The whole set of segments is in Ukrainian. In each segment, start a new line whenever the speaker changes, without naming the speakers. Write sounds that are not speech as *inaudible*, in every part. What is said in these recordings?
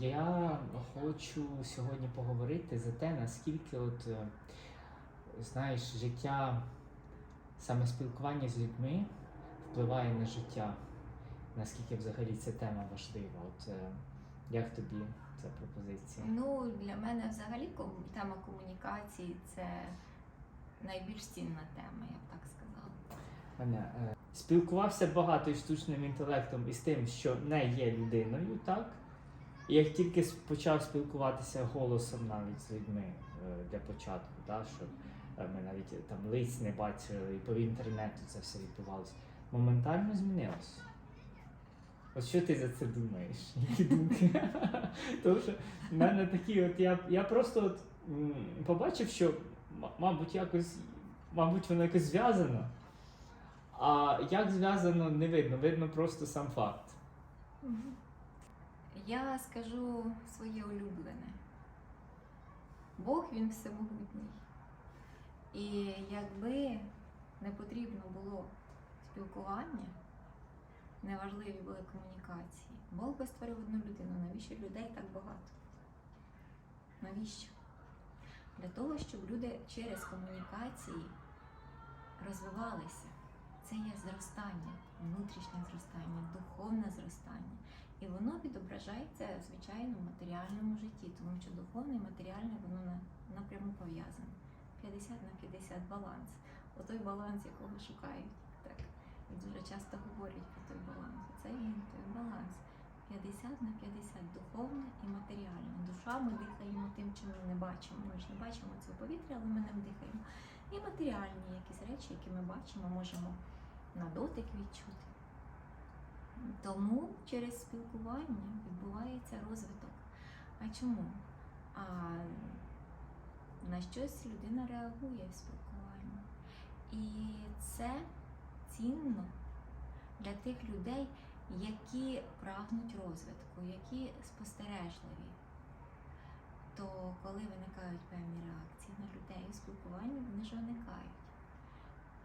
Я хочу сьогодні поговорити за те, наскільки от, е, знаєш, життя, саме спілкування з людьми впливає на життя. Наскільки взагалі ця тема важлива? От е, як тобі ця пропозиція?
Ну, для мене взагалі тема комунікації це найбільш цінна тема, я б так сказала.
Мене е, спілкувався багато із штучним інтелектом і з тим, що не є людиною, так? Як тільки почав спілкуватися голосом навіть з людьми е, для початку, так, що е, ми навіть е, там лиць не бачили, і по інтернету це все відбувалося, моментально змінилося. От що ти за це думаєш? *laughs* Які думки? *laughs* Тому що в мене такі, от я, я просто от, побачив, що, мабуть, якось, мабуть, воно якось зв'язано. А як зв'язано, не видно, видно просто сам факт.
Я скажу своє улюблене. Бог він всемогутній. І якби не потрібно було спілкування, неважливі були комунікації, Бог би створив одну людину. Навіщо людей так багато? Навіщо? Для того, щоб люди через комунікації розвивалися. Це є зростання, внутрішнє зростання, духовне зростання. І воно відображається, звичайно, в матеріальному житті, тому що духовне і матеріальне воно напряму пов'язане. 50 на 50 баланс. Отой баланс, якого шукають. Так. І дуже часто говорять про той баланс. Це він той баланс. 50 на 50 духовне і матеріальне. Душа ми дихаємо тим, чим ми не бачимо. Ми ж не бачимо цього повітря, але ми ним дихаємо. І матеріальні якісь речі, які ми бачимо, можемо на дотик відчути. Тому через спілкування відбувається розвиток. А чому? А на щось людина реагує в спілкуванні. І це цінно для тих людей, які прагнуть розвитку, які спостережливі. То коли виникають певні реакції на людей у спілкуванні, вони ж виникають.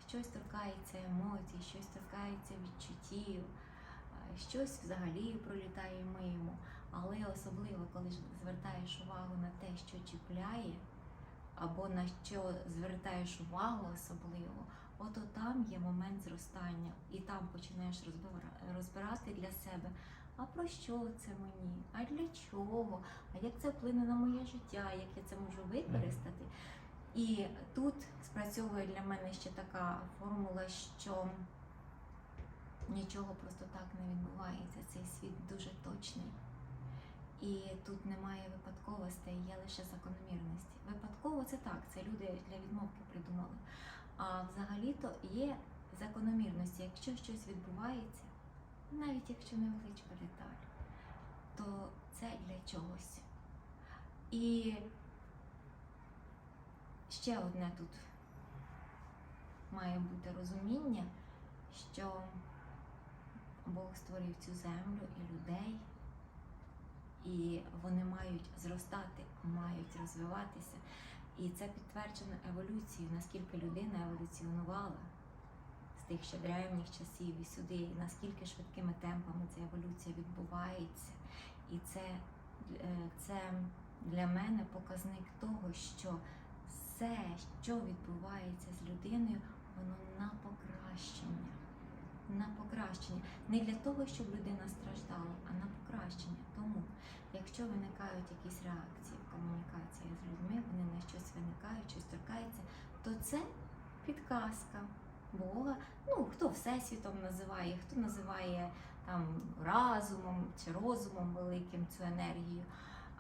Щось торкається емоцій, щось торкається відчуттів, щось взагалі пролітає мимо. Але особливо, коли звертаєш увагу на те, що чіпляє, або на що звертаєш увагу особливо, ото там є момент зростання, і там починаєш розбирати для себе. А про що це мені? А для чого? А як це вплине на моє життя? Як я це можу використати? І тут спрацьовує для мене ще така формула, що нічого просто так не відбувається. Цей світ дуже точний. І тут немає випадковостей, є лише закономірності. Випадково це так, це люди для відмовки придумали. А взагалі-то є закономірності. Якщо щось відбувається, навіть якщо невеличка деталь, то це для чогось. І ще одне тут має бути розуміння, що Бог створив цю землю і людей, і вони мають зростати, мають розвиватися. І це підтверджено еволюцією, наскільки людина еволюціонувала з тих ще древніх часів і сюди, і наскільки швидкими темпами ця еволюція відбувається. І це, е, це для мене показник того, що все, що відбувається з людиною, воно на покращення. На покращення. Не для того, щоб людина страждала, а на покращення. Тому, якщо виникають якісь реакції в комунікації з людьми, вони на щось виникають, щось торкається, то це підказка Бога. Ну, хто Всесвітом називає, хто називає там разумом чи розумом великим цю енергію.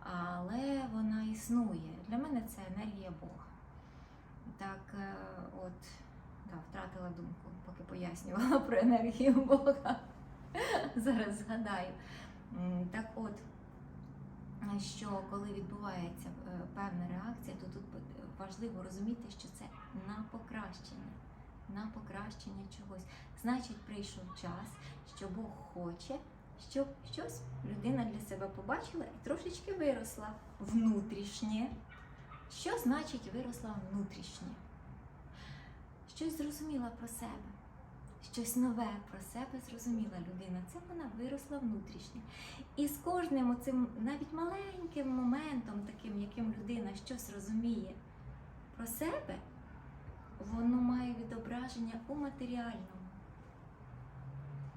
Але вона існує. Для мене це енергія Бога. Так, е, от, да, втратила думку, поки пояснювала про енергію Бога. Зараз згадаю. Так от, що коли відбувається е, певна реакція, то тут важливо розуміти, що це на покращення. На покращення чогось. Значить, прийшов час, що Бог хоче, щоб щось людина для себе побачила і трошечки виросла внутрішнє. Що значить виросла внутрішнє? Щось зрозуміла про себе, щось нове про себе зрозуміла людина. Це вона виросла внутрішньо. І з кожним оцим навіть маленьким моментом, таким, яким людина щось розуміє про себе, воно має відображення у матеріальному.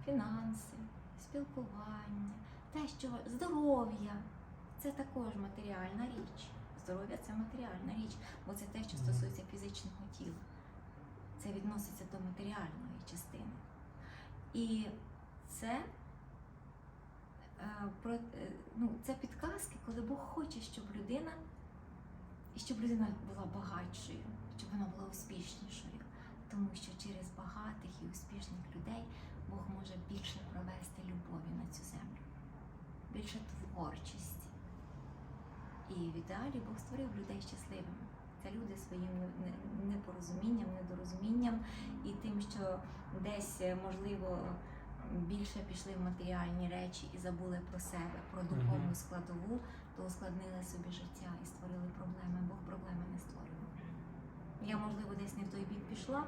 Фінанси, спілкування, те, що здоров'я це також матеріальна річ. Здоров'я це матеріальна річ, бо це те, що стосується фізичного тіла. Це відноситься до матеріальної частини. І це, е, е, ну, це підказки, коли Бог хоче, щоб людина, щоб людина була багатшою, щоб вона була успішнішою. Тому що через багатих і успішних людей Бог може більше провести любові на цю землю, більше творчості. І в ідеалі Бог створив людей щасливими. Це люди своїм не- не- непорозумінням, недорозумінням і тим, що десь, е, можливо, більше пішли в матеріальні речі і забули про себе, про духовну складову, то ускладнили собі життя і створили проблеми. Бог проблеми не створював. Я, можливо, десь не в той бік пішла.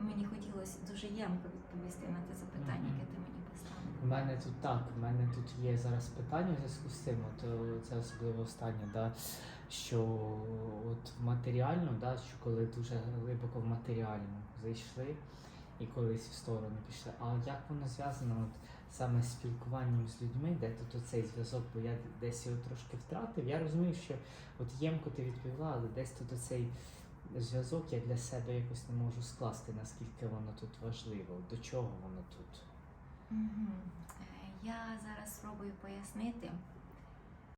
Мені хотілося дуже ємко відповісти на те запитання, яке ти мені.
У мене тут так, у мене тут є зараз питання в зв'язку з цим, от е, це особливо останнє, да, що от в матеріальну, да, що коли дуже глибоко в матеріальну зайшли і колись в сторону пішли. А як воно зв'язано от, саме з спілкуванням з людьми, де тут оцей зв'язок, бо я десь його трошки втратив. Я розумію, що от ємко ти відповіла, але десь тут оцей зв'язок я для себе якось не можу скласти, наскільки воно тут важливо, до чого воно тут.
Е, Я зараз спробую пояснити.